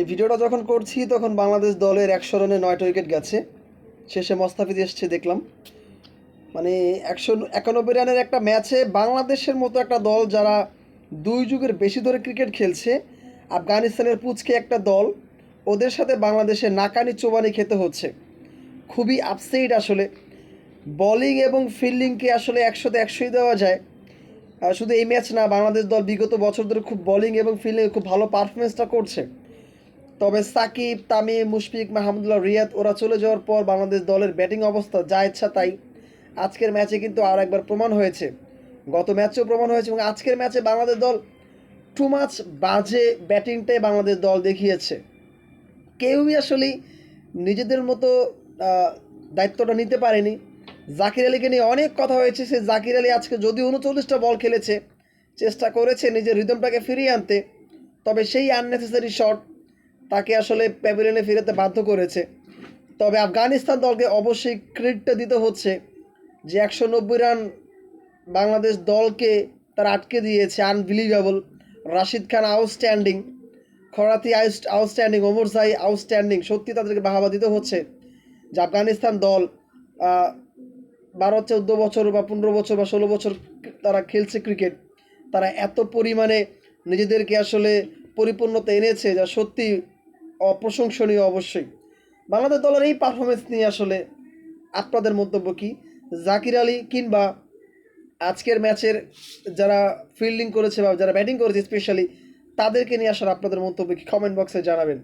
এই ভিডিওটা যখন করছি, তখন বাংলাদেশ দলের একশো রানে নয়টা উইকেট গেছে। শেষে মোস্তাফিজ এসছে দেখলাম। মানে একশো একানব্বই রানের একটা ম্যাচে বাংলাদেশের মতো একটা দল যারা দুই যুগের বেশি ধরে ক্রিকেট খেলছে, আফগানিস্তানের পুচকে একটা দল, ওদের সাথে বাংলাদেশে নাকানি চোবানি খেতে হচ্ছে। খুবই আপসেট আসলে। বোলিং এবং ফিল্ডিংকে আসলে একশোতে একশোই দেওয়া যায়। শুধু এই ম্যাচ না, বাংলাদেশ দল বিগত বছর ধরে খুব বোলিং এবং ফিল্ডিংয়ে খুব ভালো পারফরমেন্সটা করছে। তবে সাকিব, তামিম, মুশফিক, মাহমুদুল্লাহ, রিয়াদ, ওরা চলে যাওয়ার পর বাংলাদেশ দলের ব্যাটিং অবস্থা যা ইচ্ছা তাই। আজকের ম্যাচে কিন্তু আর একবার প্রমাণ হয়েছে। গত ম্যাচেও প্রমাণ হয়েছে এবং আজকের ম্যাচে বাংলাদেশ দল টু মাচ বাজে ব্যাটিংটাই বাংলাদেশ দল দেখিয়েছে। কেউই আসলে নিজেদের মতো দায়িত্বটা নিতে পারেনি। জাকির আলীকে নিয়ে অনেক কথা হয়েছে। সে জাকির আলী আজকে যদি উনচল্লিশটা বল খেলেছে, চেষ্টা করেছে নিজের রিদমটাকে ফিরিয়ে আনতে, তবে সেই আননেসেসারি শট তাকে আসলে প্যাভিলিয়নে ফিরাতে বাধ্য করেছে। তবে আফগানিস্তান দলকে অবশ্যই ক্রেডিটটা দিতে হচ্ছে যে একশো নব্বই রান বাংলাদেশ দলকে তারা আটকে দিয়েছে unbelievable Rashid Khan outstanding Kharoti outstanding Omarzai outstanding সত্যি তাদেরকে বাহাবা দিতে হচ্ছে যে আফগানিস্তান দল বারো, চৌদ্দ বছর বা পনেরো বছর বা ষোলো বছর তারা খেলছে ক্রিকেট তারা এত পরিমাণে নিজেদেরকে আসলে পরিপূর্ণতা এনেছে যা সত্যি অপ্রশংসনীয় অবশ্যই। বাংলাদেশ দলের এই পারফরমেন্স নিয়ে আসলে আপনাদের মন্তব্য কী? জাকির আলী কিংবা আজকের ম্যাচের যারা ফিল্ডিং করেছে বা যারা ব্যাটিং করেছে স্পেশালি তাদেরকে নিয়ে আসার আপনাদের মন্তব্য কি? কমেন্ট বক্সে জানাবেন।